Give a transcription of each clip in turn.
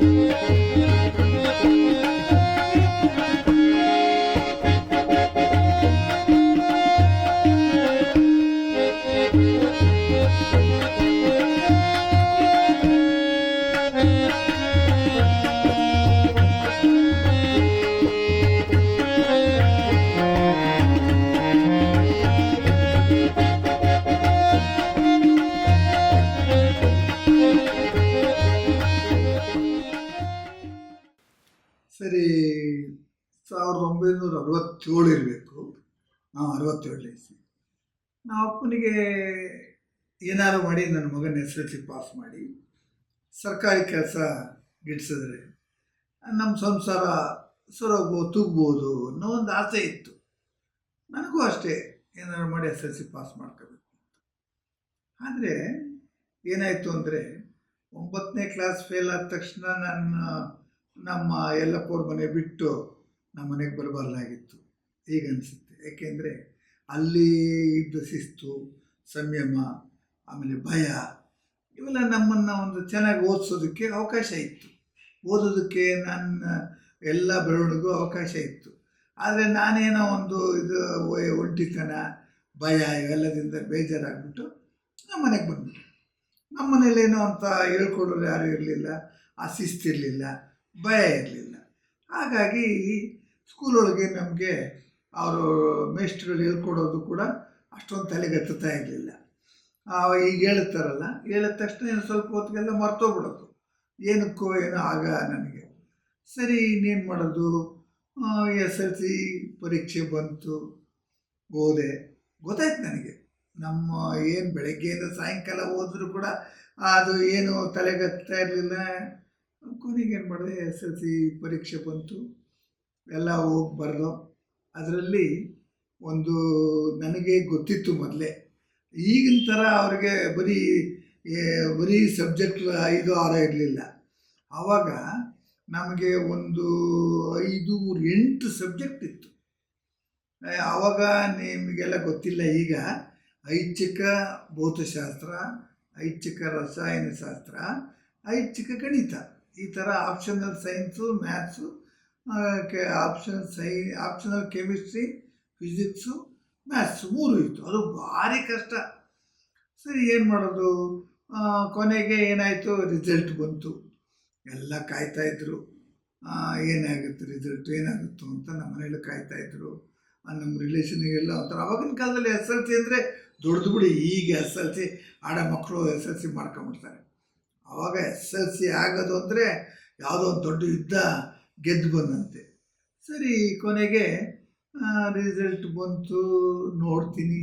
Música ಸರಿ, ಸಾವಿರದ ಒಂಬೈನೂರ ಅರವತ್ತೇಳು ಇರಬೇಕು. ನಾವು ಅರವತ್ತೇಳು ಇಸ್ವಿ. ನಾವು ಅಪ್ಪನಿಗೆ ಏನಾದ್ರು ಮಾಡಿ, ನನ್ನ ಮಗನ ಎಸ್ ಎಲ್ ಸಿ ಪಾಸ್ ಮಾಡಿ. ಸರ್ಕಾರಿ ಕೆಲಸ ಗಿಡಿಸಿದ್ರೆ, ನಮ್ಮ ಸಂಸಾರ ಸರೋಗೋ ತುಗ್ಬೋದು ಅನ್ನೋ ಒಂದು ಆಸೆ ಇತ್ತು. ನನಗೂ ಅಷ್ಟೇ ಏನಾರು ಮಾಡಿ ಎಸ್ ಎಲ್ ಸಿ ಪಾಸ್ ಮಾಡ್ಕೋಬೇಕು. ಆದರೆ ಏನಾಯಿತು ಅಂದರೆ, ಒಂಬತ್ತನೇ ಕ್ಲಾಸ್ ಫೇಲ್ ಆದ ತಕ್ಷಣ ನನ್ನ ನಮ್ಮ ಯಲ್ಲಪ್ಪವ್ರ ಮನೆ ಬಿಟ್ಟು ನಮ್ಮ ಮನೆಗೆ ಬರಬಾರ್ದಾಗಿತ್ತು. ಈಗ ಅನಿಸುತ್ತೆ. ಏಕೆಂದರೆ ಅಲ್ಲಿ ಇದ್ದ ಶಿಸ್ತು, ಸಂಯಮ, ಆಮೇಲೆ ಭಯ, ಇವೆಲ್ಲ ನಮ್ಮನ್ನು ಒಂದು ಚೆನ್ನಾಗಿ ಓದಿಸೋದಕ್ಕೆ ಅವಕಾಶ ಇತ್ತು. ಓದೋದಕ್ಕೆ ನನ್ನ ಎಲ್ಲ ಬೆಳವಣಿಗೂ ಅವಕಾಶ ಇತ್ತು. ಆದರೆ ನಾನೇನೋ ಒಂದು ಇದು ಒಂಟಿತನ ಭಯ ಇವೆಲ್ಲದಿಂದ ಬೇಜಾರಾಗ್ಬಿಟ್ಟು ನಮ್ಮ ಮನೆಗೆ ಬಂದ್ಬಿಟ್ಟು. ನಮ್ಮ ಮನೇಲೇನೋ ಅಂತ ಹೇಳ್ಕೊಡೋರು ಯಾರೂ ಇರಲಿಲ್ಲ, ಆ ಶಿಸ್ತಿರಲಿಲ್ಲ. ಭಯ ಇರಲಿಲ್ಲ. ಹಾಗಾಗಿ ಸ್ಕೂಲೊಳಗೆ ನಮಗೆ ಅವರು ಮೇಸ್ಟ್ರುಗಳು ಹೇಳ್ಕೊಡೋದು ಕೂಡ ಅಷ್ಟೊಂದು ತಲೆಗೆತ್ತುತ್ತಾ ಇರಲಿಲ್ಲ. ಈಗ ಹೇಳುತ್ತಾರಲ್ಲ ಹೇಳಿದ ತಕ್ಷಣ ಏನು ಸ್ವಲ್ಪ ಹೊತ್ತಿಗೆಲ್ಲ ಮರ್ತೋಗ್ಬಿಡೋದು. ಏನಕ್ಕೋ ಏನೋ ಆಗ ನನಗೆ ಸರಿ, ಇನ್ನೇನು ಮಾಡೋದು? ಎಸ್ ಎಲ್ ಸಿ ಪರೀಕ್ಷೆ ಬಂತು. ಓದೆ. ಗೊತ್ತಾಯ್ತು ನನಗೆ. ನಮ್ಮ ಏನು ಬೆಳಗ್ಗೆಯಿಂದ ಸಾಯಂಕಾಲ ಓದಿದ್ರು ಕೂಡ ಅದು ಏನು ತಲೆಗೆತ್ತಾ ಇರಲಿಲ್ಲ. ಕೊನೆಗೆ ಏನು ಮಾಡಿದೆ, ಎಸ್ ಎಲ್ ಸಿ ಪರೀಕ್ಷೆ ಬಂತು. ಎಲ್ಲ ಹೋಗಿ ಬರೆದು, ಅದರಲ್ಲಿ ಒಂದು ನನಗೆ ಗೊತ್ತಿತ್ತು ಮೊದಲೇ. ಈಗಿನ ಥರ ಅವ್ರಿಗೆ ಬರೀ ಬರೀ ಸಬ್ಜೆಕ್ಟ್ ಐದು, ಆರು ಇರಲಿಲ್ಲ. ಆವಾಗ ನಮಗೆ ಒಂದು ಐದು ಎಂಟು ಸಬ್ಜೆಕ್ಟ್ ಇತ್ತು. ಆವಾಗ ನಿಮಗೆಲ್ಲ ಗೊತ್ತಿಲ್ಲ ಈಗ. ಐಚ್ಛಿಕ ಭೌತಶಾಸ್ತ್ರ, ಐಚ್ಛಿಕ ರಸಾಯನಶಾಸ್ತ್ರ, ಐಚ್ಛಿಕ ಗಣಿತ. ಈ ಥರ ಆಪ್ಷನಲ್ ಸೈನ್ಸು ಮ್ಯಾಥ್ಸು ಕೆ ಆಪ್ಷನಲ್ ಸೈ ಆಪ್ಷನಲ್ ಕೆಮಿಸ್ಟ್ರಿ ಫಿಸಿಕ್ಸು ಮ್ಯಾಥ್ಸು ಮೂರು ಇತ್ತು. ಅದು ಭಾರಿ ಕಷ್ಟ. ಸರಿ, ಏನು ಮಾಡೋದು? ಕೊನೆಗೆ ಏನಾಯಿತು? ರಿಸಲ್ಟ್ ಬಂತು. ಎಲ್ಲ ಕಾಯ್ತಾಯಿದ್ರು ಏನಾಗುತ್ತೆ ರಿಸಲ್ಟ್ ಏನಾಗುತ್ತೋ ಅಂತ ನಮ್ಮ ಮನೇಲಿ ಕಾಯ್ತಾಯಿದ್ರು ನಮ್ಮ ರಿಲೇಷನ್ಗೆಲ್ಲ ಒಂಥರ ಅವಾಗಿನ ಕಾಲದಲ್ಲಿ ಎಸ್ ಎಲ್ ಸಿ ಅಂದರೆ ದೊಡ್ಡದು ಬಿಡಿ. ಈಗ ಎಸ್ ಎಲ್ ಸಿ, ಆಡ ಮಕ್ಕಳು ಎಸ್ ಎಲ್ ಸಿ ಮಾಡ್ಕೊಂಬಿಡ್ತಾರೆ ಆವಾಗ ಎಸ್ ಎಲ್ ಸಿ ಆಗೋದು ಅಂದರೆ ಯಾವುದೋ ಒಂದು ದೊಡ್ಡ ಯುದ್ಧ ಗೆದ್ದು ಬಂದಂತೆ. ಸರಿ ಕೊನೆಗೆ ರಿಸಲ್ಟ್ ಬಂತು, ನೋಡ್ತೀನಿ.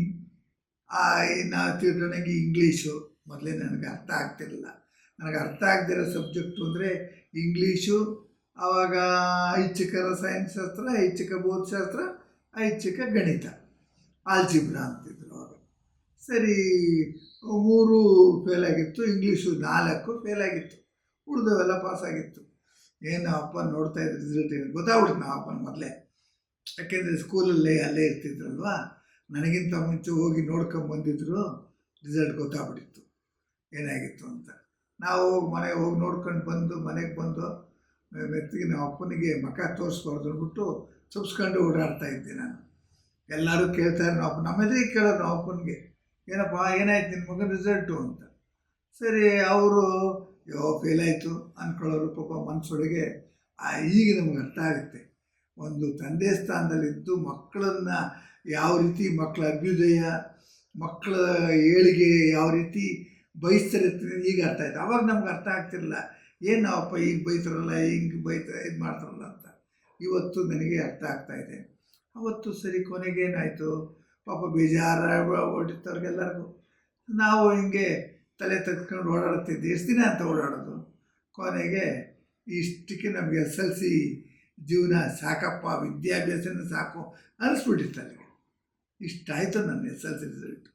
ನಾ ನನಗೆ ಇಂಗ್ಲೀಷು ಮೊದಲೇ ನನಗೆ ಅರ್ಥ ಆಗ್ತಿರಲಿಲ್ಲ. ನನಗೆ ಅರ್ಥ ಆಗದಿರೋ ಸಬ್ಜೆಕ್ಟು ಅಂದರೆ ಇಂಗ್ಲೀಷು ಆವಾಗ ಐಚ್ಛಿಕ ರಸಾಯನಶಾಸ್ತ್ರ, ಐಚ್ಛಿಕ ಭೌತಶಾಸ್ತ್ರ, ಐಚ್ಛಿಕ ಗಣಿತ ಆಲ್ಜಿಬ್ರಾ ಅಂತಿದ್ರು. ಸರಿ, ಮೂರು ಫೇಲ್ ಆಗಿತ್ತು, ಇಂಗ್ಲೀಷು ನಾಲ್ಕು ಫೇಲ್ ಆಗಿತ್ತು, ಉಳಿದವೆಲ್ಲ ಪಾಸ್ ಆಗಿತ್ತು. ಏನು ಅಪ್ಪ ನೋಡ್ತಾ ಇದ್ರು ರಿಸಲ್ಟ್ ಏನು? ಗೊತ್ತಾಗ್ಬಿಡ್ತು ನಾವು ಅಪ್ಪನ ಮೊದಲೇ. ಯಾಕೆಂದರೆ ಸ್ಕೂಲಲ್ಲೇ ಅಲ್ಲೇ ಇರ್ತಿದ್ರಲ್ವಾ? ನನಗಿಂತ ಮುಂಚೆ ಹೋಗಿ ನೋಡ್ಕೊಂಬಂದಿದ್ರು ರಿಸಲ್ಟ್ ಗೊತ್ತಾಗ್ಬಿಟ್ಟಿತ್ತು. ಏನಾಗಿತ್ತು ಅಂತ. ನಾವು ಹೋಗಿ ಮನೆಗೆ ಹೋಗಿ ನೋಡ್ಕೊಂಡು ಬಂದು, ಮನೆಗೆ ಬಂದು, ಮೆತ್ತಿಗೆ ನಮ್ಮ ಅಪ್ಪನಿಗೆ ಮಕ ತೋರಿಸ್ಬಾರ್ದು ಅಂದ್ಬಿಟ್ಟು ಚುಪ್ಸ್ಕೊಂಡು ಓಡಾಡ್ತಾ ಇದ್ದೆ ನಾನು. ಎಲ್ಲರೂ ಕೇಳ್ತಾರೆ ನಾವು ನಮ್ಮ ಎದುರಿಗೆ ಕೇಳೋರು ನಾವು ಅಪ್ಪನಿಗೆ. ಏನಪ್ಪ, ಏನಾಯ್ತು ನಿನ್ನ ಮಗನ ರಿಸಲ್ಟು ಅಂತ. ಸರಿ, ಅವರು, ಯೋ ಫೇಲ್ ಆಯಿತು ಅಂದ್ಕೊಳ್ಳೋರು ಪಾಪ ಮನಸ್ಸೊಳಗೆ ಈಗ ನಮ್ಗೆ ಅರ್ಥ ಆಗುತ್ತೆ. ಒಂದು ತಂದೆ ಸ್ಥಾನದಲ್ಲಿದ್ದು ಮಕ್ಕಳನ್ನು ಯಾವ ರೀತಿ ಮಕ್ಕಳ ಅಭ್ಯುದಯ, ಮಕ್ಕಳ ಏಳಿಗೆ ಯಾವ ರೀತಿ ಬಯಸ್ತಾರೆ ಅಂತ ಈಗ ಅರ್ಥ ಆಯ್ತು. ಅವಾಗ ನಮ್ಗೆ ಅರ್ಥ ಆಗ್ತಿರಲ್ಲ ಏನು ನಾವಪ್ಪ ಈಗ ಬೈತಾರಲ್ಲ, ಹಿಂಗೆ ಬೈತಾ, ಇದು ಮಾಡ್ತಾರಲ್ಲ ಅಂತ. ಇವತ್ತು ನನಗೆ ಅರ್ಥ ಆಗ್ತಾ ಇದೆ. ಅವತ್ತು ಸರಿ ಕೊನೆಗೆ ಏನಾಯಿತು ಪಾಪ ಬೇಜಾರ ಹೊಡಿತವ್ರಿಗೆಲ್ಲರಿಗೂ ನಾವು ಹಿಂಗೆ ತಲೆ ತೆಗೆದುಕೊಂಡು ಓಡಾಡುತ್ತೆ ಎಷ್ಟು ದಿನ ಅಂತ ಓಡಾಡೋದು. ಕೊನೆಗೆ ಇಷ್ಟಕ್ಕೆ ನಮಗೆ ಎಸ್ ಎಲ್ ಸಿ ಜೀವನ ಸಾಕಪ್ಪ, ವಿದ್ಯಾಭ್ಯಾಸನ ಸಾಕು ಅನಿಸ್ಬಿಟ್ಟಿತ್ತು ಇಷ್ಟಾಯಿತು ನನ್ನ ಎಸ್ ಎಲ್ ಸಿ ರಿಸಲ್ಟ್